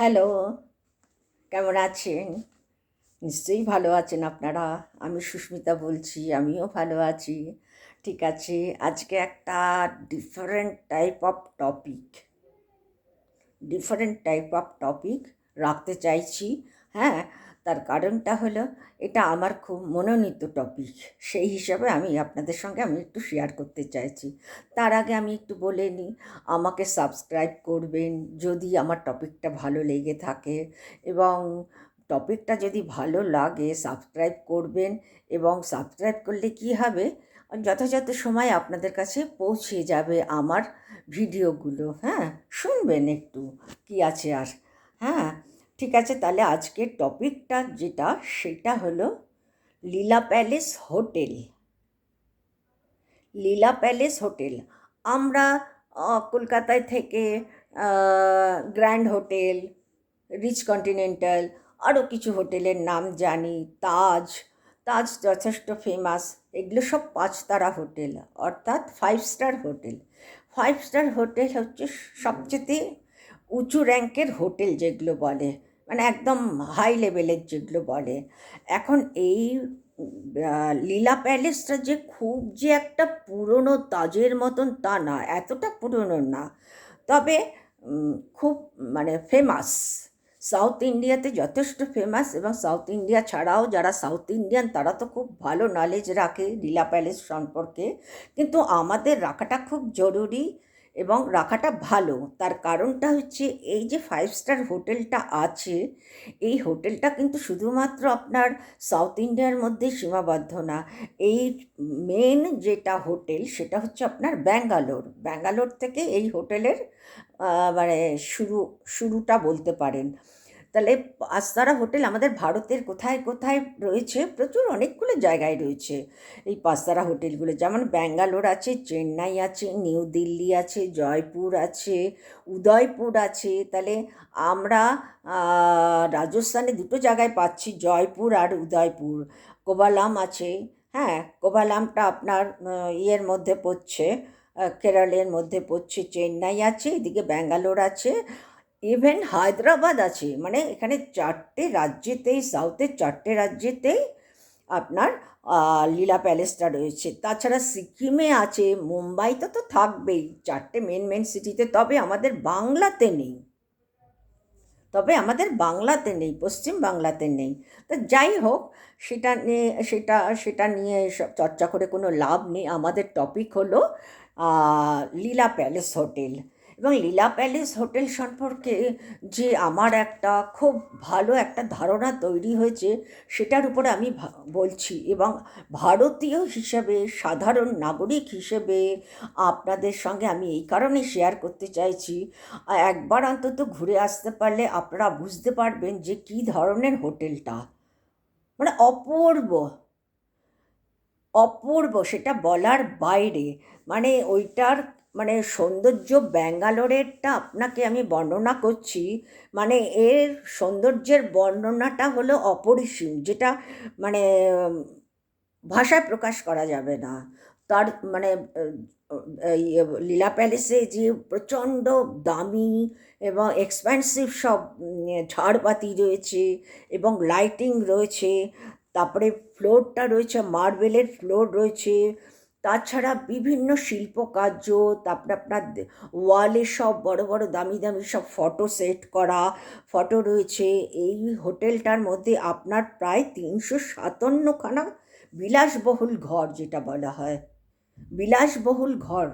Hello, কেমন আছেন? নিশ্চয়ই ভালো আছেন আপনারা। আমি সুস্মিতা বলছি, আমিও ভালো আছি। ঠিক আছে, আজকে একটা different type of topic different type of topic রাখতে চাইছি হ্যাঁ? তার কারণটা হলো, এটা আমার খুব মনোনীত টপিক সেই হিসাবে আমি আপনাদের সঙ্গে আমি একটু শেয়ার করতে চাইছি। তার আগে আমি একটু বলে নিই আমাকে সাবস্ক্রাইব করবেন যদি আমার টপিকটা ভালো লেগে থাকে এবং টপিকটা যদি ভালো লাগে সাবস্ক্রাইব করবেন এবং সাবস্ক্রাইব করলে কি হবে? যথাযথ সময় আপনাদের কাছে পৌঁছে যাবে আমার ভিডিওগুলো হ্যাঁ? শুনবেন একটু, কি আছে আর হ্যাঁ? ঠিক আছে, তাহলে আজকের টপিকটা যেটা, সেটা হলো Leela palace hotel. Leela palace hotel. আমরা কলকাতায় থেকে গ্র্যান্ড হোটেল, রিচ কন্টিনেন্টাল আরও কিছু হোটেলের নাম জানি, তাজ তাজ যথেষ্ট ফেমাস এগুলো সব পাঁচতারা হোটেল, অর্থাৎ five star hotel. Five star hotel হচ্ছে সবচেয়ে উঁচু র্যাঙ্কের হোটেল যেগুলো বলে। মানে একদম হাই লেভেলের যেগুলো বলে। এখন এই লীলা প্যালেসটা যে খুব যে একটা পুরনো তাজের মতন তা না, এতটা পুরনো না। তবে খুব মানে ফেমাস সাউথ ইন্ডিয়াতে যথেষ্ট ফেমাস এবং সাউথ ইন্ডিয়া ছাড়াও যারা সাউথ ইন্ডিয়ান তারা তো খুব ভালো নলেজ রাখে লীলা প্যালেস সম্পর্কে। কিন্তু আমাদের রাখাটা খুব জরুরি। এবং রাখাটা ভালো। তার কারণটা হচ্ছে এই যে ফাইভ স্টার হোটেলটা আছে, এই হোটেলটা কিন্তু শুধুমাত্র আপনার সাউথ ইন্ডিয়ার মধ্যে সীমাবদ্ধ না, এই মেন যেটা হোটেল সেটা হচ্ছে আপনার ব্যাঙ্গালোর। ব্যাঙ্গালোর থেকে এই হোটেলের মানে শুরু, শুরুটা বলতে পারেন। তাহলে পাঁচতারা হোটেল আমাদের ভারতের কোথায় কোথায় রয়েছে? প্রচুর অনেকগুলো জায়গায় রয়েছে। এই পাঁচতারা হোটেলগুলো যেমন ব্যাঙ্গালোর আছে, চেন্নাই আছে, নিউ দিল্লি আছে, জয়পুর আছে, উদয়পুর আছে। তাহলে আমরা রাজস্থানে দুটো জায়গায় পাচ্ছি, জয়পুর আর উদয়পুর। কোবালাম আছে হ্যাঁ কোবালামটা আপনার ইয়ের মধ্যে পড়ছে কেরালের মধ্যে পড়ছে, চেন্নাই আছে, এদিকে ব্যাঙ্গালোর আছে ইভেন হায়দ্রাবাদ আছে। মানে এখানে চারটে রাজ্যেতেই সাউথের চারটে রাজ্যেতেই আপনার লীলা প্যালেসটা রয়েছে। তাছাড়া সিকিমে আছে মুম্বাইতে তো থাকবেই। চারটে মেন মেন সিটিতে তবে আমাদের বাংলাতে নেই। তবে আমাদের বাংলাতে নেই, পশ্চিম বাংলাতে নেই। তো যাই হোক, সেটা নিয়ে সেটা সেটা নিয়ে সব চর্চা করে কোনো লাভ নেই। আমাদের টপিক হলো লীলা প্যালেস হোটেল এবং লীলা প্যালেস হোটেল সম্পর্কে যে আমার একটা খুব ভালো একটা ধারণা তৈরি হয়েছে, সেটার উপরে আমি বলছি। এবং ভারতীয় হিসেবে, সাধারণ নাগরিক হিসেবে আপনাদের সঙ্গে আমি এই কারণে শেয়ার করতে চাইছি। একবার অন্তত ঘুরে আসতে পারলে আপনারা বুঝতে পারবেন যে কী ধরনের হোটেলটা। মানে অপূর্ব। অপূর্ব, সেটা বলার বাইরে। মানে ওইটার মানে সৌন্দর্য ব্যাঙ্গালোরেরটা আপনাকে আমি বর্ণনা করছি মানে এর সৌন্দর্যের বর্ণনাটা হলো অপরিসীম যেটা মানে ভাষায় প্রকাশ করা যাবে না। তার মানে লীলা প্যালেসে যে প্রচণ্ড দামি এবং এক্সপেন্সিভ সব উম, ঝাড়বাতি রয়েছে এবং লাইটিং রয়েছে তারপরে ফ্লোরটা রয়েছে মার্বেলের ফ্লোর রয়েছে তাছাড়া বিভিন্ন শিল্পকার্য, তারপরে আপনার ওয়ালে সব বড় বড় দামি দামি সব ফটো সেট করা ফটো রয়েছে। এই হোটেলটার মধ্যে আপনার প্রায় তিনশো সাতান্নখানা বিলাসবহুল ঘর, যেটা বলা হয়। বিলাসবহুল ঘর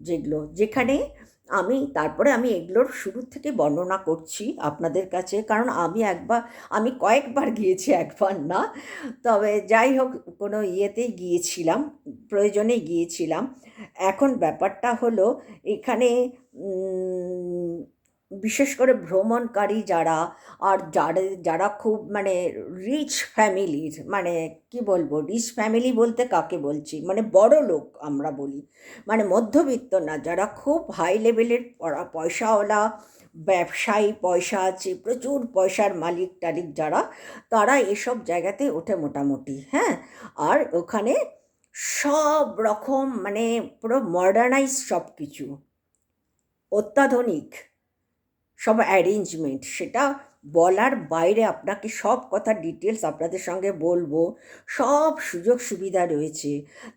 যেগুলো, যেখানে আমি, তারপরে আমি এগুলোর শুরু থেকে বর্ণনা করছি আপনাদের কাছে, কারণ আমি একবার, আমি কয়েকবার গিয়েছি একবার না। তবে যাই হোক, কোনো ইয়েতেই গিয়েছিলাম, প্রয়োজনে গিয়েছিলাম। এখন ব্যাপারটা হলো, এখানে বিশেষ করে ভ্রমণকারী যারা আর যারা যারা খুব মানে রিচ ফ্যামিলির মানে কি বলব রিচ ফ্যামিলি বলতে কাকে বলছি? মানে বড় লোক আমরা বলি। মানে মধ্যবিত্ত না, যারা খুব হাই লেভেলের পড়া- পয়সাওয়ালা, ব্যবসায়ী পয়সা আছে, প্রচুর পয়সার মালিক টালিক যারা, তারা এসব জায়গাতে ওঠে মোটামুটি হ্যাঁ? আর ওখানে সব রকম মানে পুরো মডার্নাইজ সব কিছু অত্যাধুনিক। সব অ্যারেঞ্জমেন্ট সেটা বলার বাইরে আপনাকে সব কথা ডিটেলস আপনাদের সঙ্গে বলব, সব সুযোগ সুবিধা রয়েছে।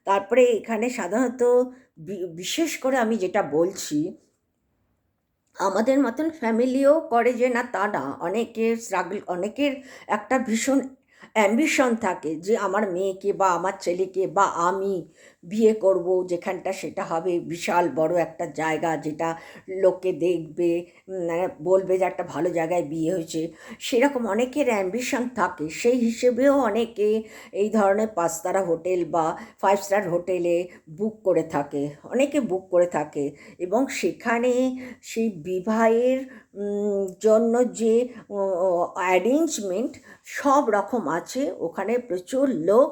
তারপরে এখানে সাধারণত বিশেষ করে আমি যেটা বলছি, আমাদের মতন ফ্যামিলিও করে যে না তা না, অনেকের স্ট্রাগল অনেকের একটা ভীষণ অ্যাম্বিশন থাকে যে আমার মেয়েকে বা আমার ছেলেকে বা আমি বিয়ে করব, যেখানটা সেটা হবে বিশাল বড় একটা জায়গা যেটা লোকে দেখবে মানে বলবে যে একটা ভালো জায়গায় বিয়ে হয়েছে। সেরকম অনেকের অ্যাম্বিশন থাকে। সেই হিসেবেও অনেকে এই ধরনের পাঁচতারা হোটেল বা ফাইভ স্টার হোটেলে বুক করে থাকে। অনেকে বুক করে থাকে এবং সেখানে সেই বিবাহের জন্য যে অ্যারেঞ্জমেন্ট সব রকম আছে। ওখানে প্রচুর লোক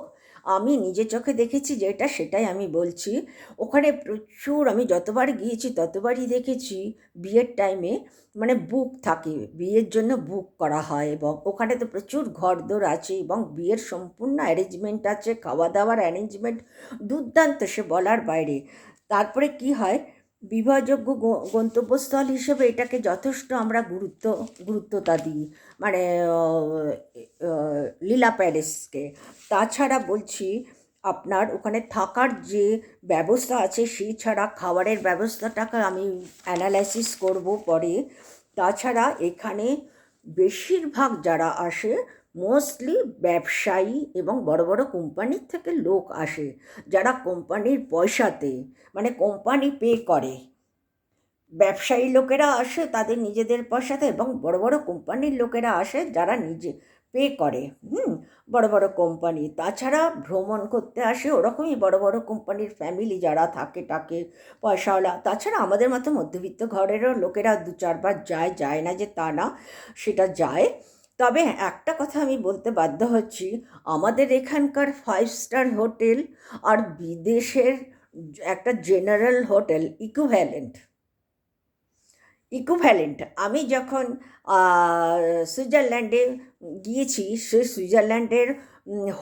আমি নিজে চোখে দেখেছি যেটা সেটাই আমি বলছি। ওখানে প্রচুর আমি যতবার গিয়েছি, ততবারই দেখেছি বিয়ের টাইমে মানে বুক থাকে, বিয়ের জন্য বুক করা হয় এবং ওখানে তো প্রচুর ঘরদোর আছে এবং বিয়ের সম্পূর্ণ অ্যারেঞ্জমেন্ট আছে খাওয়া দাওয়ার অ্যারেঞ্জমেন্ট দুর্দান্ত সে বলার বাইরে। তারপরে কি হয়? বিবাহযোগ্য গন্তব্যস্থল হিসেবে এটাকে যথেষ্ট আমরা গুরুত্ব, গুরুত্বতা দিই। মানে লীলা প্যালেসকে। তাছাড়া বলছি, আপনার ওখানে থাকার যে ব্যবস্থা আছে, সেই ছাড়া খাবারের ব্যবস্থাটাকে আমি অ্যানালাইসিস করব পরে। তাছাড়া এখানে বেশিরভাগ যারা আসে মোস্টলি ব্যবসায়ী এবং বড় বড় কোম্পানির থেকে লোক আসে যারা কোম্পানির পয়সাতে মানে কোম্পানি পে করে। ব্যবসায়ী লোকেরা আসে তাদের নিজেদের পয়সাতে এবং বড় বড় কোম্পানির লোকেরা আসে যারা নিজে পে করে, হুম? বড় বড় কোম্পানি তাছাড়া ভ্রমণ করতে আসে ওরকমই বড় বড় কোম্পানির ফ্যামিলি যারা থাকে টাকে পয়সাওয়ালা। তাছাড়া আমাদের মতো মধ্যবিত্ত ঘরেরও লোকেরা দু চারবার যায় যায় না যে তা না, সেটা যায়। তবে একটা কথা আমি বলতে বাধ্য হচ্ছি, আমাদের এখানকার ফাইভ স্টার হোটেল আর বিদেশের একটা জেনারেল হোটেল ইকুভ্যালেন্ট ইকুভ্যালেন্ট আমি যখন সুইজারল্যান্ডে গিয়েছি, সে সুইজারল্যান্ডের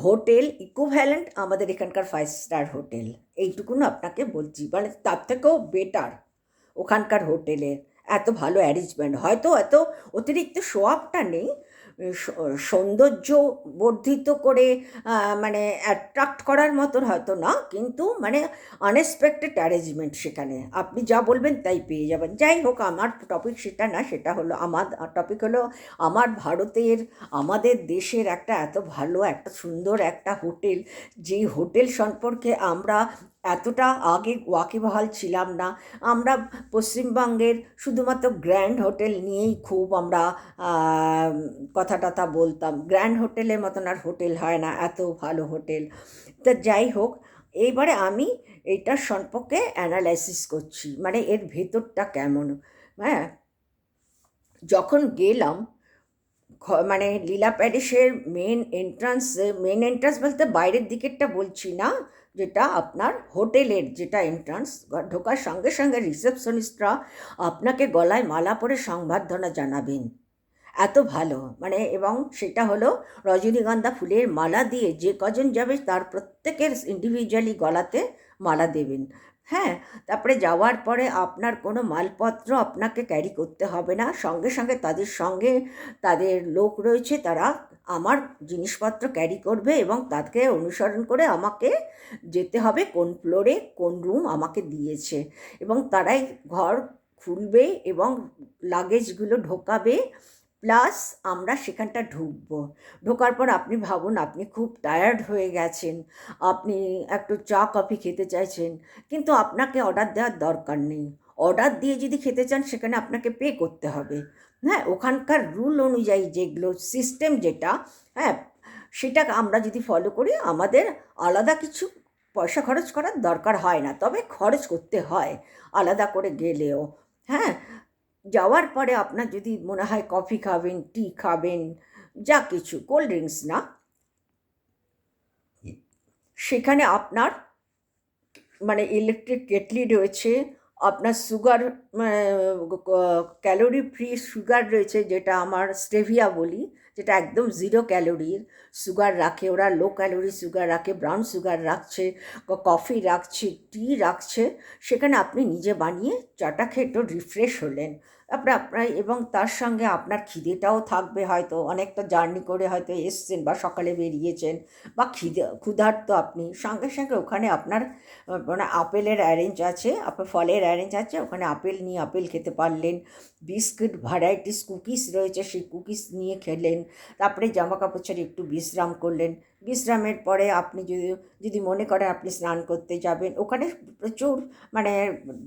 হোটেল ইকুভ্যালেন্ট আমাদের এখানকার ফাইভ স্টার হোটেল এইটুকুন আপনাকে বলছি মানে তার থেকেও বেটার ওখানকার হোটেলের এত ভালো অ্যারেঞ্জমেন্ট হয়তো এত অতিরিক্ত শোয়াবটা নেই সৌন্দর্য বর্ধিত করে মানে অ্যাট্রাক্ট করার মতন হয়তো না, কিন্তু মানে আনএক্সপেক্টেড অ্যারেঞ্জমেন্ট সেখানে। আপনি যা বলবেন তাই পেয়ে যাবেন। যাই হোক, আমার টপিক সেটা না, সেটা হলো আমার টপিক হলো আমার ভারতের, আমাদের দেশের একটা এত ভালো, একটা সুন্দর একটা হোটেল যেই হোটেল সম্পর্কে আমরা এতটা আগে ওয়াকিবহাল ছিলাম না। আমরা পশ্চিমবঙ্গের শুধুমাত্র গ্র্যান্ড হোটেল নিয়েই খুব আমরা কথা টথা বলতাম। গ্র্যান্ড হোটেলের মতন আর হোটেল হয় না, এত ভালো হোটেল। তা যাই হোক, এইবারে আমি এইটার সম্পর্কে অ্যানালাইসিস করছি মানে এর ভেতরটা কেমন? হ্যাঁ যখন গেলাম মানে লীলা প্যারিসের মেন এন্ট্রান্স মেন এন্ট্রান্স বলতে বাইরের দিকেরটা বলছি না যেটা আপনার হোটেলের যেটা এন্ট্রান্স ঢোকার সঙ্গে সঙ্গে রিসেপশনিস্টরা আপনাকে গলায় মালা পরে সংবর্ধনা জানাবেন। এত ভালো মানে এবং সেটা হলো রজনীগন্ধা ফুলের মালা দিয়ে যে কজন যাবে তার প্রত্যেকের ইন্ডিভিজুয়ালি গলাতে মালা দেবেন। হ্যাঁ তারপরে যাওয়ার পরে আপনার কোনো মালপত্র আপনাকে ক্যারি করতে হবে না। সঙ্গে সঙ্গে তাদের সঙ্গে তাদের লোক রয়েছে, তারা আমার জিনিসপত্র ক্যারি করবে এবং তাকে অনুসরণ করে আমাকে যেতে হবে কোন ফ্লোরে কোন রুম আমাকে দিয়েছে। এবং তারাই ঘর খুলবে এবং লাগেজগুলো ঢোকাবে। প্লাস আমরা সেখানটা ঢুকবো। ঢোকার পর আপনি ভাবুন, আপনি খুব টায়ার্ড হয়ে গেছেন। আপনি একটু চা কফি খেতে চাইছেন, কিন্তু আপনাকে অর্ডার দেওয়ার দরকার নেই। অর্ডার দিয়ে যদি খেতে চান, সেখানে আপনাকে পে করতে হবে। হ্যাঁ ওখানকার রুল অনুযায়ী যেগুলো সিস্টেম যেটা হ্যাঁ সেটা আমরা যদি ফলো করি, আমাদের আলাদা কিছু পয়সা খরচ করার দরকার হয় না। তবে খরচ করতে হয়, আলাদা করে গেলেও। হ্যাঁ যাওয়ার পরে আপনার যদি মনে হয় কফি খাবেন টি খাবেন, যা কিছু কোল্ড ড্রিঙ্কস না, সেখানে আপনার মানে ইলেকট্রিক কেটলি রয়েছে, আপনার সুগার ক্যালোরি ফ্রি সুগার রয়েছে, যেটা আমার স্টেভিয়া বলি, যেটা একদম জিরো ক্যালোরির সুগার রাখে, ওরা লো ক্যালোরি সুগার রাখে ব্রাউন সুগার রাখছে কফি রাখছে টি রাখছে, সেখানে আপনি নিজে বানিয়ে চাটা খেয়ে একটু রিফ্রেশ হলেন। তারপরে আপনার, এবং তার সঙ্গে আপনার খিদেটাও থাকবে হয়তো। অনেকটা জার্নি করে হয়তো এসছেন বা সকালে বেরিয়েছেন বা খিদে, ক্ষুধার্ত আপনি। সঙ্গে সঙ্গে ওখানে আপনার মানে আপেলের অ্যারেঞ্জ আছে আপনার ফলের অ্যারেঞ্জ আছে। ওখানে আপেল নিয়ে আপেল খেতে পারলেন। বিস্কিট ভ্যারাইটিস কুকিজ রয়েছে, সেই কুকিজ নিয়ে খেলেন। তারপরে জামা কাপড় ছেড়ে একটু বিশ্রাম করলেন। বিশ্রামের পরে আপনি যদি যদি মনে করেন আপনি স্নান করতে যাবেন, ওখানে প্রচুর মানে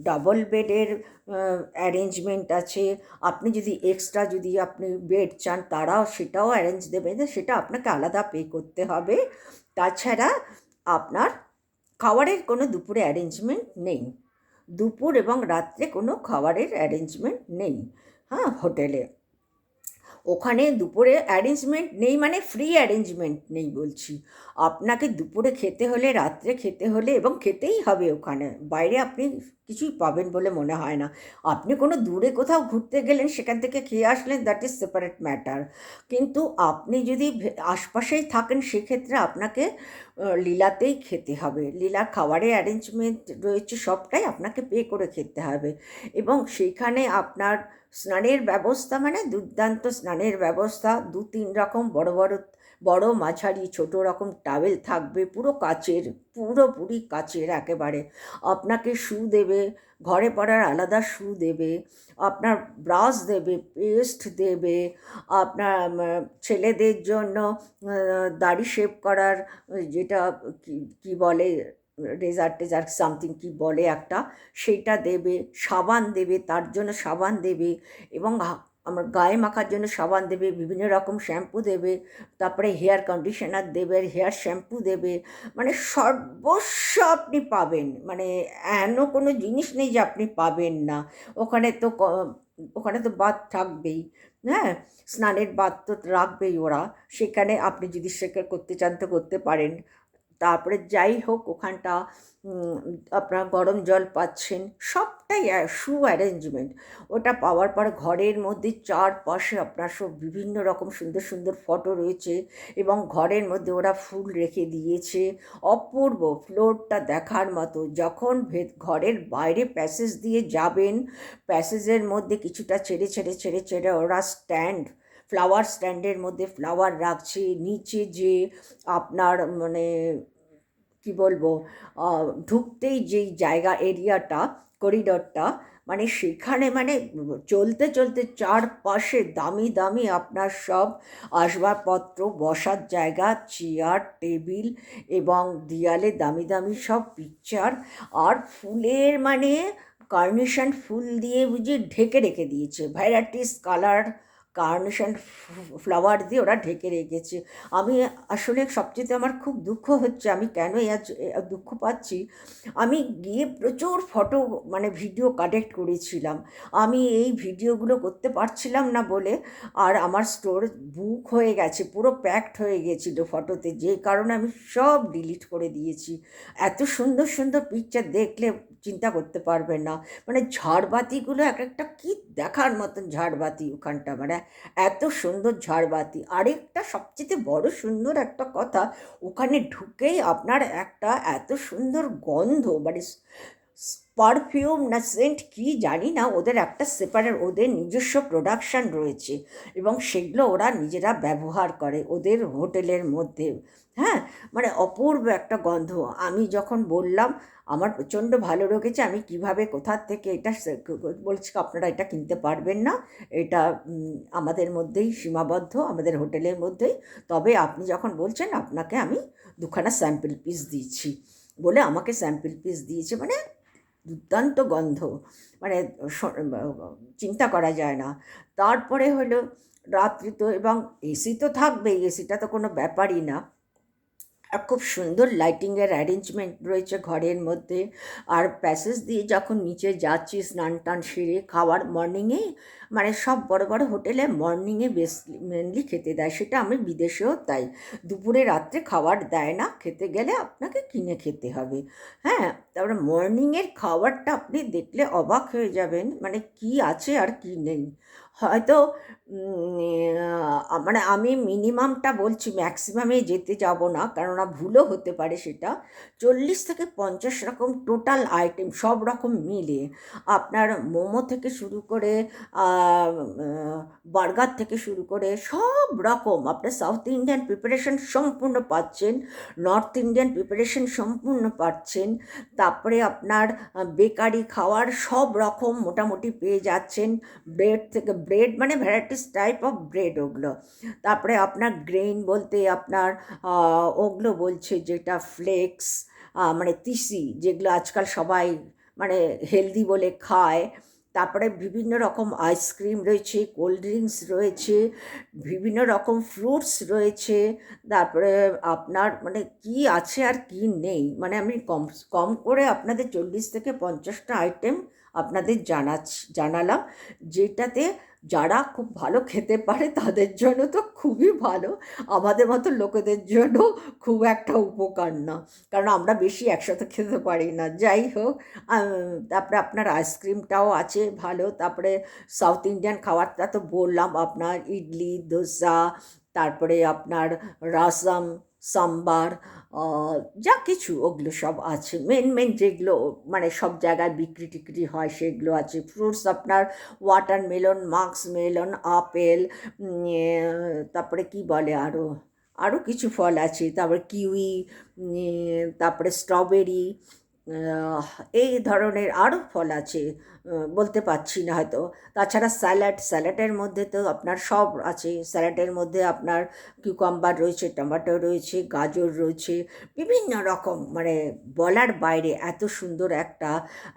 ডাবল বেডের অ্যারেঞ্জমেন্ট আছে। আপনি যদি এক্সট্রা যদি আপনি বেড চান, তারাও সেটাও অ্যারেঞ্জ দেবে সেটা আপনাকে আলাদা পে করতে হবে। তাছাড়া আপনার খাবারের কোনো দুপুরে অ্যারেঞ্জমেন্ট নেই। দুপুর এবং রাত্রে কোনো খাবারের অ্যারেঞ্জমেন্ট নেই হ্যাঁ হোটেলে। ওখানে দুপুরে অ্যারেঞ্জমেন্ট নেই মানে ফ্রি অ্যারেঞ্জমেন্ট নেই বলছি। আপনাকে দুপুরে খেতে হলে, রাত্রে খেতে হলে এবং খেতেই হবে ওখানে। বাইরে আপনি কিছুই পাবেন বলে মনে হয় না। আপনি কোনো দূরে কোথাও ঘুরতে গেলেন, সেখান থেকে খেয়ে আসলেন দ্যাট ইজ সেপারেট ম্যাটার কিন্তু আপনি যদি আশপাশেই থাকেন, সেক্ষেত্রে আপনাকে লীলাতেই খেতে হবে। লীলা খাবারের অ্যারেঞ্জমেন্ট রয়েছে সবটাই আপনাকে পে করে খেতে হবে। এবং সেইখানে আপনার স্নানের ব্যবস্থা মানে দুর্দান্ত স্নানের ব্যবস্থা। দু তিন রকম বড় বড় বড় মাঝারি, ছোট রকম টাওয়েল থাকবে, পুরো কাচের, পুরোপুরি কাচের একেবারে। আপনাকে শু দেবে, ঘরে পড়ার আলাদা শু দেবে, আপনার ব্রাশ দেবে, পেস্ট দেবে, আপনার ছেলেদের জন্য দাড়ি শেভ করার, যেটা কী বলে রেজার টেজার সামথিং কি বলে একটা? সেইটা দেবে, সাবান দেবে, তার জন্য সাবান দেবে এবং আমার গায়ে মাখার জন্য সাবান দেবে, বিভিন্ন রকম শ্যাম্পু দেবে, তারপরে হেয়ার কন্ডিশনার দেবে হেয়ার শ্যাম্পু দেবে মানে সর্বস্ব আপনি পাবেন। মানে এন কোনো জিনিস নেই যে আপনি পাবেন না। ওখানে তো ওখানে তো বাদ থাকবেই হ্যাঁ? স্নানের বাদ তো রাখবেই ওরা। সেখানে আপনি যদি শেখার করতে চান তো করতে পারেন। তারপরে যাই হোক, ওখানটা আপনার গরম জল পাচ্ছেন, সবটাই সু অ্যারেঞ্জমেন্ট ওটা পাওয়ার পর ঘরের মধ্যে চারপাশে আপনার সব বিভিন্ন রকম সুন্দর সুন্দর ফটো রয়েছে এবং ঘরের মধ্যে ওরা ফুল রেখে দিয়েছে। অপূর্ব ফ্লোরটা দেখার মতো। যখন ভেদ, ঘরের বাইরে প্যাসেজ দিয়ে যাবেন, প্যাসেজের মধ্যে কিছুটা ছেড়ে ছেড়ে ছেড়ে ছেড়ে ওরা স্ট্যান্ড ফ্লাওয়ার স্ট্যান্ডের মধ্যে ফ্লাওয়ার রাখছে। নিচে যে আপনার মানে কি বলব ঢুকতেই যেই জায়গা এরিয়াটা করিডরটা মানে সেখানে মানে চলতে চলতে চারপাশে দামি দামি আপনার সব আসবাবপত্র, বসার জায়গা চেয়ার টেবিল এবং দেয়ালে দামি দামি সব পিকচার আর ফুলের মানে কার্নেশন ফুল দিয়ে বুঝি ঢেকে রেখে দিয়েছে। ভ্যারাইটিস কালার কার্নেশন ফ্লাওয়ার দিয়ে ওরা ঢেকে রেখেছে। আমি আসলে সবচেয়ে আমার খুব দুঃখ হচ্ছে, আমি কেন আজ দুঃখ পাচ্ছি? আমি গিয়ে প্রচুর ফটো মানে ভিডিও কালেক্ট করেছিলাম। আমি এই ভিডিওগুলো করতে পারছিলাম না বলে, আর আমার স্টোর বুক হয়ে গেছে, পুরো প্যাকড হয়ে গেছিল ফটোতে, যে কারণে আমি সব ডিলিট করে দিয়েছি। এত সুন্দর সুন্দর পিকচার দেখলে চিন্তা করতে পারবেন না। মানে ঝাড়বাতিগুলো এক একটা কী দেখার মতন ঝাড়বাতি ওখানটা মানে এত সুন্দর ঝাড়বাতি। আরেকটা সবচেয়ে বড় সুন্দর একটা কথা, ওখানে ঢুকেই আপনার একটা এত সুন্দর গন্ধ মানে পারফিউম না সেন্ট কী জানি না, ওদের একটা সেপারেট ওদের নিজস্ব প্রোডাকশান রয়েছে এবং সেগুলো ওরা নিজেরা ব্যবহার করে ওদের হোটেলের মধ্যে। হ্যাঁ? মানে অপূর্ব একটা গন্ধ। আমি যখন বললাম আমার প্রচণ্ড ভালো লেগেছে, আমি কীভাবে কোথার থেকে এটা বলছি আপনারা এটা কিনতে পারবেন না। এটা আমাদের মধ্যেই সীমাবদ্ধ, আমাদের হোটেলের মধ্যেই। তবে আপনি যখন বলছেন, আপনাকে আমি দুখানা স্যাম্পল পিস দিচ্ছি বলে আমাকে স্যাম্পল পিস দিয়েছে মানে দুর্দান্ত গন্ধ। মানে চিন্তা করা যায় না। তারপরে হলো, রাত্রি তো, এবং এসি তো থাকবেই এসিটা তো কোনো ব্যাপারই না। আর খুব সুন্দর লাইটিংয়ের অ্যারেঞ্জমেন্ট রয়েছে ঘরের মধ্যে। আর প্যাসেজ দিয়ে যখন নিচে যাচ্ছি, স্নান টান সেরে খাওয়ার মর্নিংয়ে মানে সব বড় বড় হোটেলে মর্নিংয়ে বেশ মেনলি খেতে দেয়। সেটা আমি বিদেশেও তাই। দুপুরে রাত্রে খাবার দেয় না। খেতে গেলে আপনাকে কিনে খেতে হবে। হ্যাঁ তারপরে মর্নিংয়ের খাবারটা আপনি দেখলে অবাক হয়ে যাবেন মানে কি আছে আর কি নেই। হয়তো মানে আমি মিনিমামটা বলছি, ম্যাক্সিমামে যেতে যাব না, কেননা ভুলও হতে পারে সেটা। চল্লিশ থেকে পঞ্চাশ রকম টোটাল আইটেম, সব রকম মিলিয়ে আপনার মোমো থেকে শুরু করে বার্গার থেকে শুরু করে সব রকম আপনার সাউথ ইন্ডিয়ান প্রিপারেশন সম্পূর্ণ পাচ্ছেন, নর্থ ইন্ডিয়ান প্রিপারেশন সম্পূর্ণ পাচ্ছেন, তারপরে আপনার বেকারি খাওয়ার সব রকম মোটামুটি পেয়ে যাচ্ছেন, ব্রেড থেকে, ব্রেড মানে ভ্যারাইটিস টাইপ অফ ব্রেড ওগুলো। তারপরে আপনার গ্রেন বলতে আপনার ওগুলো বলছে যেটা ফ্লেক্স মানে তিসি, যেগুলো আজকাল সবাই মানে হেলদি বলে খায়। তারপরে বিভিন্ন রকম আইসক্রিম রয়েছে কোল্ড ড্রিঙ্কস রয়েছে, বিভিন্ন রকম ফ্রুটস রয়েছে। তারপরে আপনার মানে কি আছে আর কি নেই মানে আমি কম কম করে আপনাদের চল্লিশ থেকে পঞ্চাশটা আইটেম আপনাদের জানাচ্ছি, জানালাম। যেটাতে যারা খুব ভালো খেতে পারে তাদের জন্য তো খুবই ভালো। আমাদের মতো লোকেদের জন্য খুব একটা উপকার না। কারণ আমরা বেশি একসাথে খেতে পারি না। যাই হোক তারপরে আপনার আইসক্রিমটাও আছে ভালো। তারপরে সাউথ ইন্ডিয়ান খাবারটা তো বললাম, আপনার ইডলি, দোসা, তারপরে আপনার রাসাম সাম্বার যা কিছু ওগুলো সব আছে। মেন মেন যেগুলো মানে সব জায়গায় বিক্রি টিক্রি হয় সেগুলো আছে। ফ্রুটস আপনার watermelon muskmelon apple তারপরে কি বলে আরও আরও কিছু ফল আছে। তারপরে কিউই তারপরে স্ট্রবেরি এই ধরনের আরও ফল আছে বলতে পারছি না হয়তো। তাছাড়া স্যালাড, স্যালাডের মধ্যে তো আপনার সব আছে। স্যালাডের মধ্যে আপনার কিউকাম্বার রয়েছে, টমেটো রয়েছে, গাজর রয়েছে, বিভিন্ন রকম মানে বলার বাইরে এত সুন্দর একটা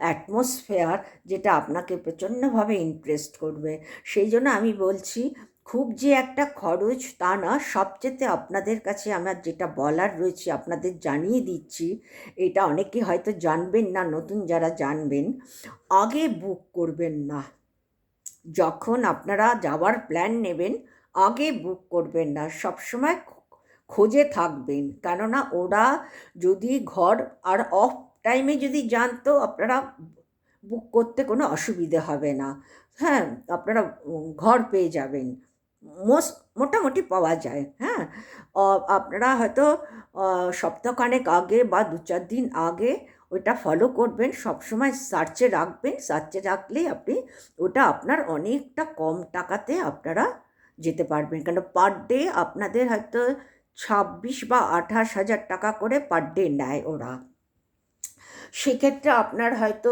অ্যাটমসফেয়ার যেটা আপনাকে প্রচণ্ডভাবে ইমপ্রেসড করবে। সেই জন্য আমি বলছি খুব যে একটা খরচ তা না সবচেয়ে আপনাদের কাছে আমার যেটা বলার রয়েছে, আপনাদের জানিয়ে দিচ্ছি, এটা অনেকে হয়তো জানবেন না, নতুন যারা জানবেন, আগে বুক করবেন না। যখন আপনারা যাওয়ার প্ল্যান নেবেন, আগে বুক করবেন না, সবসময় খোঁজে থাকবেন। কেননা ওরা যদি ঘর আর অফ টাইমে যদি জানতো, আপনারা বুক করতে কোনো অসুবিধে হবে না। হ্যাঁ আপনারা ঘর পেয়ে যাবেন। মোস, মোটামুটি পাওয়া যায় হ্যাঁ? আপনারা হয়তো সপ্তাহখানেক আগে বা দু চার দিন আগে ওটা ফলো করবেন, সবসময় সার্চে রাখবেন সার্চে রাখলে আপনি ওটা আপনার অনেকটা কম টাকাতে আপনারা যেতে পারবেন। কেন পার ডে আপনাদের হয়তো ছাব্বিশ বা আঠাশ হাজার টাকা করে পার ডে নেয় ওরা। সেক্ষেত্রে আপনার হয়তো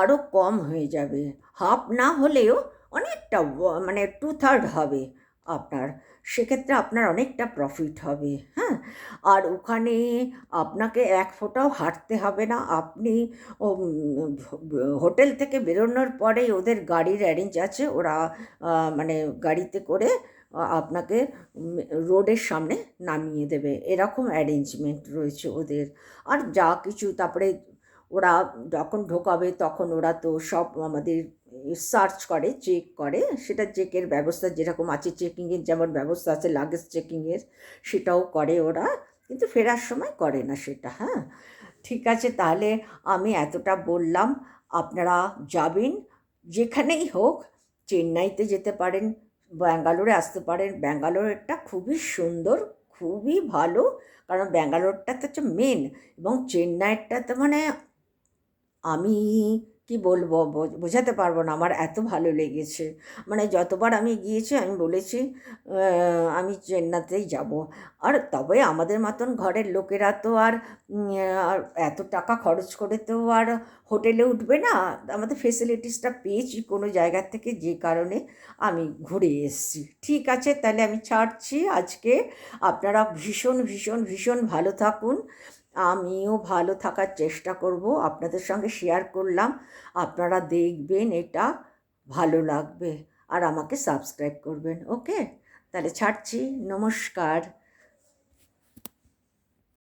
আরও কম হয়ে যাবে। হাফ না হলেও অনেকটা মানে টু থার্ড হবে। আপনার, সেক্ষেত্রে আপনার অনেকটা প্রফিট হবে হ্যাঁ? আর ওখানে আপনাকে এক ফোঁটাও হাঁটতে হবে না। আপনি হোটেল থেকে বেরোনোর পরেই ওদের গাড়ির অ্যারেঞ্জ আছে, ওরা মানে গাড়িতে করে আপনাকে রোডের সামনে নামিয়ে দেবে। এরকম অ্যারেঞ্জমেন্ট রয়েছে ওদের। আর যা কিছু, তারপরে ওরা যখন ঢোকাবে, তখন ওরা তো সব আমাদের সার্চ করে চেক করে, সেটা চেকের ব্যবস্থা যেরকম আছে চেকিংয়ের যেমন ব্যবস্থা আছে লাগেজ চেকিংয়ের সেটাও করে ওরা, কিন্তু ফেরার সময় করে না সেটা হ্যাঁ? ঠিক আছে, তাহলে আমি এতটা বললাম, আপনারা যাবেন যেখানেই হোক, চেন্নাইতে যেতে পারেন, ব্যাঙ্গালোরে আসতে পারেন ব্যাঙ্গালোরেরটা খুবই সুন্দর, খুবই ভালো, কারণ ব্যাঙ্গালোরটা তো হচ্ছে মেন এবং চেন্নাইটা তো মানে আমি কি বলব? বোঝাতে পারব না। আমার এত ভালো লেগেছে। মানে যতবার আমি গিয়েছি, আমি বলেছি আমি চেন্নাইতেই যাব। আর তবে আমাদের মতন ঘরের লোকেরা তো আর এত টাকা খরচ করে তো আর হোটেলে উঠবে না। আমাদের ফেসিলিটিসটা পেয়েছি কোনো জায়গার থেকে যে কারণে আমি ঘুরে এসেছি। ঠিক আছে, তাহলে আমি ছাড়ছি আজকে। আপনারা ভীষণ ভীষণ ভীষণ ভালো থাকুন। আমিও ভালো থাকার চেষ্টা করব। আপনাদের সঙ্গে শেয়ার করলাম। আপনারা দেখবেন এটা ভালো লাগবে। আর আমাকে সাবস্ক্রাইব করবেন ওকে তাহলে ছাড়ছি। নমস্কার।